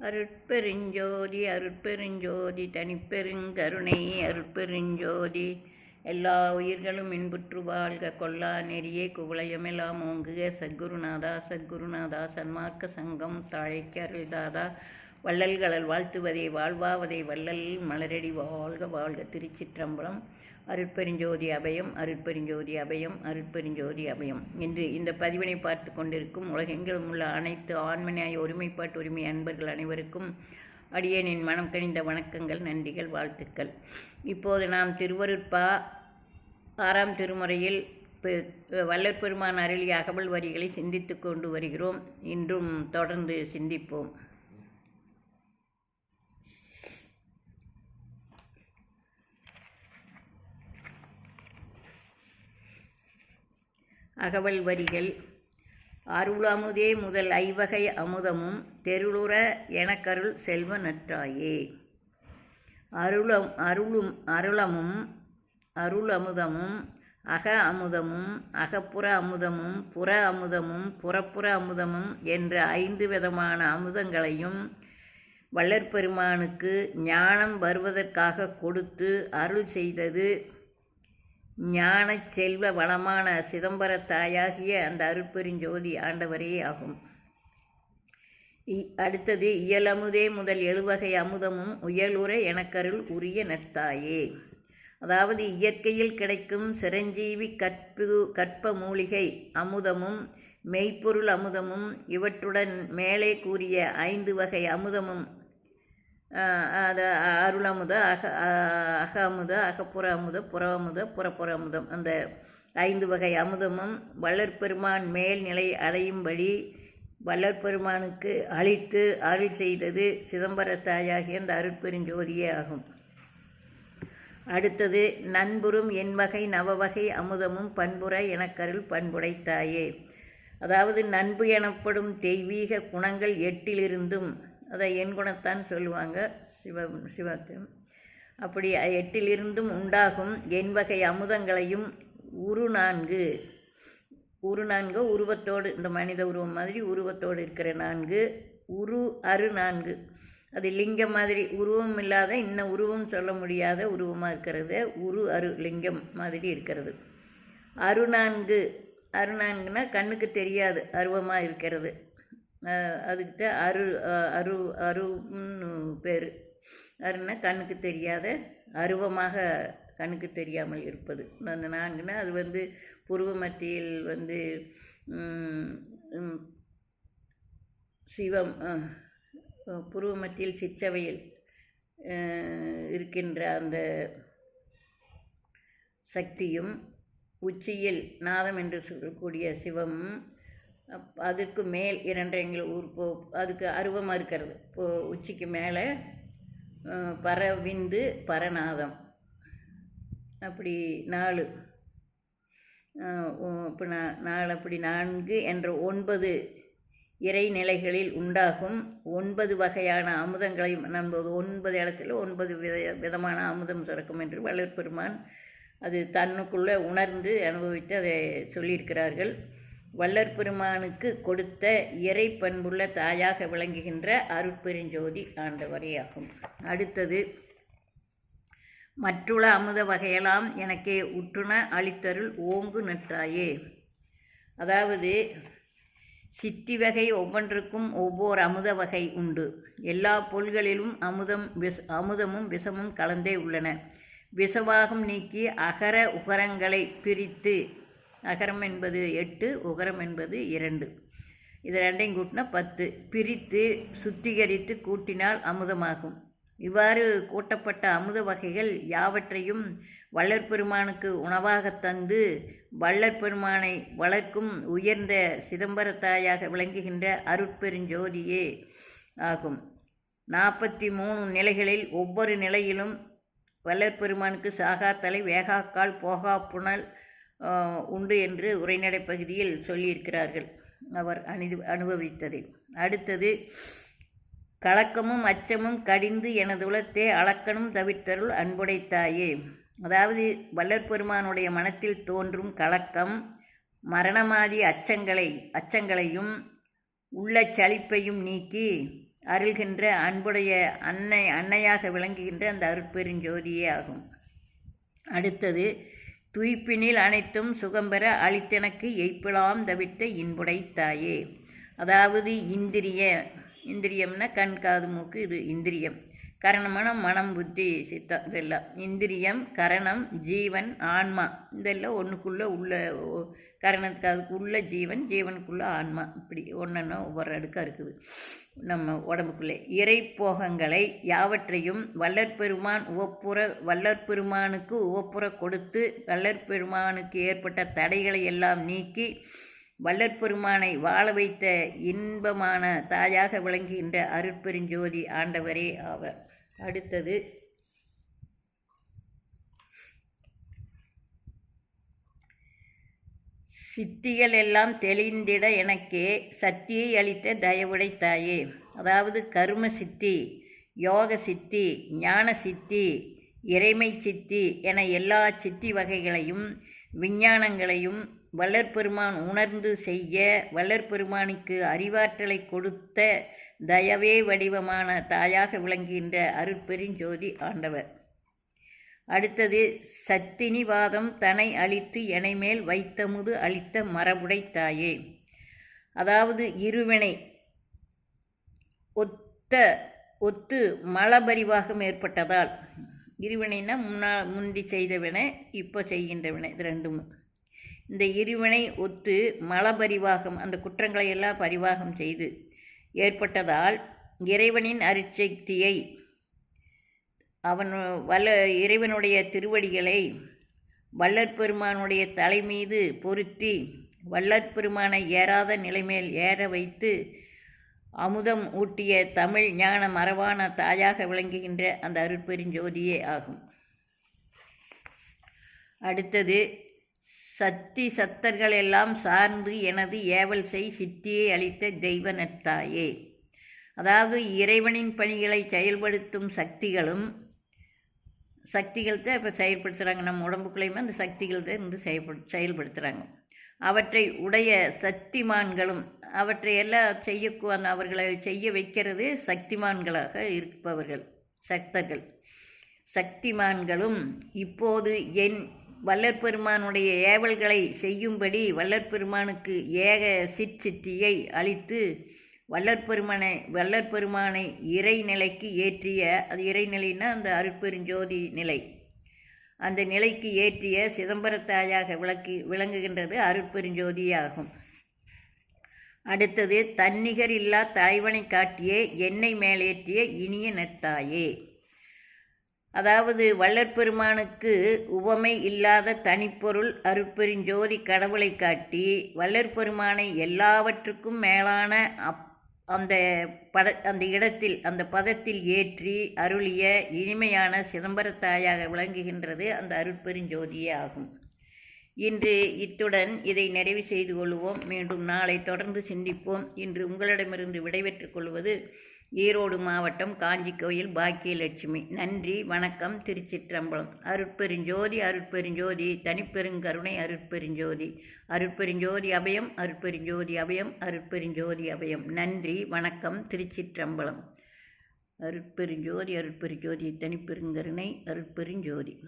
அருட்பெருஞ்சோதி அருட்பெருஞ்சோதி தனிப்பெருங்கருணை அருட்பெருஞ்சோதி. எல்லா உயிர்களும் இன்புற்று வாழ்க. கொல்லா நெறியே குவளையமெல்லாம் ஓங்குக. சத்குருநாதா சத்குருநாதா சன்மார்க்க சங்கம் தாழைக்கு அருள்தாதா. வள்ளல்களல் வாழ்த்துவதை வாழ்வாவதை வள்ளல் மலரடி வாழ்க வாழ்க திருச்சிற்றம்பலம். அருட்பெருஞ்சோதி அபயம் அருட்பெருஞ்சோதி அபயம் அருட்பெருஞ்சோதி அபயம் என்று இந்த பதிவினை பார்த்து கொண்டிருக்கும் உலகெங்கிலும் உள்ள அனைத்து ஆண்மனையாய் ஒருமைப்பாட்டு உரிமை அன்பர்கள் அனைவருக்கும் அடியனின் மனம் கனிந்த வணக்கங்கள் நன்றிகள் வாழ்த்துக்கள். இப்போது நாம் திருவருட்பா ஆறாம் திருமுறையில் பெ- பெருமான் அருளிய அகவல் வரிகளை சிந்தித்து கொண்டு வருகிறோம். இன்றும் தொடர்ந்து சிந்திப்போம். அகவல் வரிகள் அருளமுதே முதல் ஐவகை அமுதமும் தெருளுற எனக்கருள் செல்வ நற்றாயே. அருளம் அருளும் அருளமும் அருளமுதமும் அக அமுதமும் அகப்புற அமுதமும் புற அமுதமும் புறப்புற அமுதமும் என்ற ஐந்து விதமான அமுதங்களையும் வள்ளற்பெருமானுக்கு ஞானம் வருவதற்காக கொடுத்து அருள் செய்தது ஞானச் செல்வ வளமான சிதம்பர தாயாகிய அந்த அருட்பெருஞ்சோதி ஆண்டவரே ஆகும். இ- அடுத்தது இயலமுதே முதல் எழுவகை அமுதமும் உயலுற எனக்கருள் உரிய நத்தாயே அதாவது இயற்கையில் கிடைக்கும் சிரஞ்சீவி கற்பு கற்ப மூலிகை அமுதமும் மெய்ப்பொருள் அமுதமும் இவற்றுடன் மேலே கூறிய ஐந்து வகை அமுதமும் அது அருளமுத அக அக அமுத அகப்புற அமுத புற அமுத புறப்புற அமுதம் அந்த ஐந்து வகை அமுதமும் வள்ளற்பெருமான் மேல்நிலை அடையும்படி வள்ளற்பெருமானுக்கு அளித்து அருள் செய்தது சிதம்பர தாயாகிய அந்த அருட்பெருஞ்சோதியே ஆகும். அடுத்தது நண்புறும் என் வகை நவவகை அமுதமும் பண்புற எனக்கருள் பண்புடைத்தாயே. அதாவது நண்பு எனப்படும் தெய்வீக குணங்கள் எட்டிலிருந்தும் அதை என் குணத்தான் சொல்லுவாங்க சிவ சிவத்தையும் அப்படி எட்டிலிருந்தும் உண்டாகும் என் வகை அமுதங்களையும் உரு நான்கு. உரு நான்கு உருவத்தோடு இந்த மனித உருவம் மாதிரி உருவத்தோடு இருக்கிற நான்கு. உரு அரு நான்கு. அது லிங்கம் மாதிரி உருவம் இல்லாத இன்னும் உருவம் சொல்ல முடியாத உருவமாக இருக்கிறது. உரு அரு லிங்கம் மாதிரி இருக்கிறது. அரு நான்கு. அரு கண்ணுக்கு தெரியாது அருவமாக இருக்கிறது. அதுக்கு தான் அரு அரு அருன்னு பேர். அருன்னா கண்ணுக்கு தெரியாத அருவமாக கண்ணுக்கு தெரியாமல் இருப்பது. அந்த நான்குனா அது வந்து புருவ மத்தியில் வந்து சிவம் புருவ மத்தியில் சிற்றவையில் இருக்கின்ற அந்த சக்தியும் உச்சியில் நாதம் என்று சொல்லக்கூடிய சிவமும் அதுக்கு மேல் மேல் இரண்டரைங்கள் ஊர் போ அதுக்கு அருவமாக இருக்கிறது இப்போ உச்சிக்கு மேலே பரவிந்து பரநாதம். அப்படி நாலு. இப்போ நாலு அப்படி நான்கு என்ற ஒன்பது இறைநிலைகளில் உண்டாகும். ஒன்பது வகையான அமுதங்களையும் நம்பது ஒன்பது இடத்துல ஒன்பது வித விதமான அமுதம் சுரக்கும் என்று வளர்ப்பெருமான் அது தன்னுக்குள்ளே உணர்ந்து அனுபவித்து அதை சொல்லியிருக்கிறார்கள். வள்ளற்பெருமானுக்கு கொடுத்த இறை பண்புள்ள தாயாக விளங்குகின்ற அருட்பெருஞ்சோதி ஆண்டவரையாகும். அடுத்தது மற்றுள்ள அமுத வகையெல்லாம் எனக்கே உற்றுண அளித்தருள் ஓங்கு நற்றாயே அதாவது சித்தி வகை ஒவ்வொன்றுக்கும் ஒவ்வொரு அமுத வகை உண்டு. எல்லா பொருள்களிலும் அமுதம் விஷ அமுதமும் விஷமும் கலந்தே உள்ளன. விஷவாகம் நீக்கி அகர உகரங்களை பிரித்து அகரம் என்பது எட்டு உகரம் என்பது இரண்டு. இது ரெண்டையும் கூட்டினா பத்து. பிரித்து சுத்திகரித்து கூட்டினால் அமுதமாகும். இவ்வாறு கூட்டப்பட்ட அமுத வகைகள் யாவற்றையும் வள்ளற்பெருமானுக்கு உணவாகத் தந்து வள்ளற்பெருமானை வளர்க்கும் உயர்ந்த சிதம்பரத்தாயாக விளங்குகின்ற அருட்பெருஞ்சோதியே ஆகும். நாற்பத்தி மூணு நிலைகளில் ஒவ்வொரு நிலையிலும் வள்ளற்பெருமானுக்கு சாகாத்தலை வேகாக்கால் போகா புனல் உண்டு என்று உரைநடை பகுதியில் சொல்லியிருக்கிறார்கள். அவர் அனு அனுபவித்ததை. அடுத்தது கலக்கமும் அச்சமும் கடிந்து எனது உளத்தே அளக்கணும் தவிர்த்தருள் அன்புடைத்தாயே அதாவது வள்ளற்பெருமானுடைய மனத்தில் தோன்றும் கலக்கம் மரணமாதி அச்சங்களை அச்சங்களையும் உள்ள சலிப்பையும் நீக்கி அருள்கின்ற அன்புடைய அன்னை அன்னையாக விளங்குகின்ற அந்த அருட்பெருஞ்சோதியே ஆகும். அடுத்தது துய்ப்பினில் அனைத்தும் சுகம்பெற அளித்தனக்கு எய்ப்பிலாம் தவிர்த்த இன்புடை தாயே. அதாவது இந்திரிய இந்திரியம்னா கண் காது மூக்கு இது இந்திரியம். கரணமான மனம் புத்தி சித்தம் இதெல்லாம். இந்திரியம் கரணம் ஜீவன் ஆன்மா. இதெல்லாம் ஒன்றுக்குள்ளே உள்ள கரணத்துக்கு அதுக்கு உள்ள ஜீவன் ஜீவனுக்குள்ளே ஆன்மா. இப்படி ஒன்றுன்னா ஒவ்வொரு அடுக்காக இருக்குது. நம்ம உடம்புக்குள்ளே. இறைப்போகங்களை யாவற்றையும் வல்லற்பெருமான் உவப்புற வல்லற்பெருமானுக்கு உவப்புற கொடுத்து வல்லற்பெருமானுக்கு ஏற்பட்ட தடைகளை எல்லாம் நீக்கி வல்லற்பெருமானை வாழ வைத்த இன்பமான தாயாக விளங்குகின்ற அருட்பெருஞ்சோதி ஆண்டவரே ஆவர். அடுத்தது சித்திகள் எல்லாம் தெளிந்திட எனக்கே சக்தியை அளித்த தயவுடை தாயே. அதாவது கர்ம சித்தி யோக சித்தி ஞான சித்தி இறைமை சித்தி என எல்லா சித்தி வகைகளையும் விஞ்ஞானங்களையும் வளர்பெருமான் உணர்ந்து செய்ய வளர்பெருமானுக்கு அறிவாற்றலை கொடுத்த தயவே வடிவமான தாயாக விளங்குகின்ற அருட்பெருஞ்சோதி ஆண்டவர். அடுத்தது சத்தினிவாதம் தனை அழித்து எனைமேல் வைத்தமுது அளித்த மரபுடை தாயே. அதாவது இருவினை ஒத்த ஒத்து மலபரிவாகம் ஏற்பட்டதால் இருவினைனா முன்னா முந்தி செய்தவினை இப்போ செய்கின்ற வினை இது ரெண்டும். இந்த இருவினை ஒத்து மலபரிவாகம் அந்த குற்றங்களை எல்லாம் பரிவாகம் செய்து ஏற்பட்டதால் இறைவனின் அரிசக்தியை அவன் வல்ல இறைவனுடைய திருவடிகளை வல்லற்பெருமானுடைய தலை மீது பொருத்தி வல்லற்பெருமானை ஏறாத நிலைமேல் ஏற வைத்து அமுதம் ஊட்டிய தமிழ் ஞான மரபான தாயாக விளங்குகின்ற அந்த அருட்பெருஞ்சோதியே ஆகும். அடுத்தது சத்தி சத்தர்கள் எல்லாம் சார்ந்து எனது ஏவல் செய் சித்தியை அளித்த தெய்வ நத்தாயே அதாவது இறைவனின் பணிகளை செயல்படுத்தும் சக்திகளும் சக்திகள் தான் இப்போ செயல்படுத்துகிறாங்க நம்ம உடம்புக்குள்ளேயுமே அந்த சக்திகள் தான் இருந்து செயல்படு செயல்படுத்துகிறாங்க அவற்றை உடைய சக்திமான்களும் அவற்றை எல்லாம் செய்ய அவர்களை செய்ய வைக்கிறது சக்திமான்களாக இருப்பவர்கள் சக்தர்கள். சக்திமான்களும் இப்போது என் வல்லற்பெருமானுடைய ஏவல்களை செய்யும்படி வல்லற்பெருமானுக்கு ஏக சிற்சித்தியை அளித்து வள்ளற்பெருமானை வல்லற்பெருமானை இறைநிலைக்கு ஏற்றிய அது இறைநிலைன்னா அந்த அருட்பெருஞ்சோதி நிலை. அந்த நிலைக்கு ஏற்றிய சிதம்பரத்தாயாக விளக்கி விளங்குகின்றது அருட்பெருஞ்சோதியாகும். அடுத்தது தன்னிகர் இல்லா தாய்வனை காட்டிய எண்ணெய் மேலேற்றிய இனிய நெத்தாயே அதாவது வள்ளற்பெருமானுக்கு உவமை இல்லாத தனிப்பொருள் அருட்பெருஞ்சோதி கடவுளை காட்டி வள்ளற்பெருமானை எல்லாவற்றுக்கும் மேலான அப் அந்த பத அந்த இடத்தில் அந்த பதத்தில் ஏற்றி அருளிய இனிமையான சிதம்பரத்தாயாக விளங்குகின்றது அந்த அருட்பெருஞ்சோதியே ஆகும். இன்று இத்துடன் இதை நிறைவு செய்து கொள்வோம். மீண்டும் நாளை தொடர்ந்து சிந்திப்போம். இன்று உங்களிடமிருந்து விடைபெற்றுக் கொள்வது ஈரோடு மாவட்டம் காஞ்சி கோயில் பாக்கியலட்சுமி. நன்றி வணக்கம் திருச்சிற்றம்பலம். அருட்பெருஞ்சோதி அருட்பெருஞ்சோதி தனிப்பெருங்கருணை அருட்பெருஞ்சோதி. அருட்பெருஞ்சோதி அபயம் அருட்பெருஞ்சோதி அபயம் அருட்பெருஞ்சோதி அபயம். நன்றி வணக்கம் திருச்சிற்றம்பலம். அருட்பெருஞ்சோதி அருட்பெருஞ்சோதி தனிப்பெருங்கருணை அருட்பெருஞ்சோதி.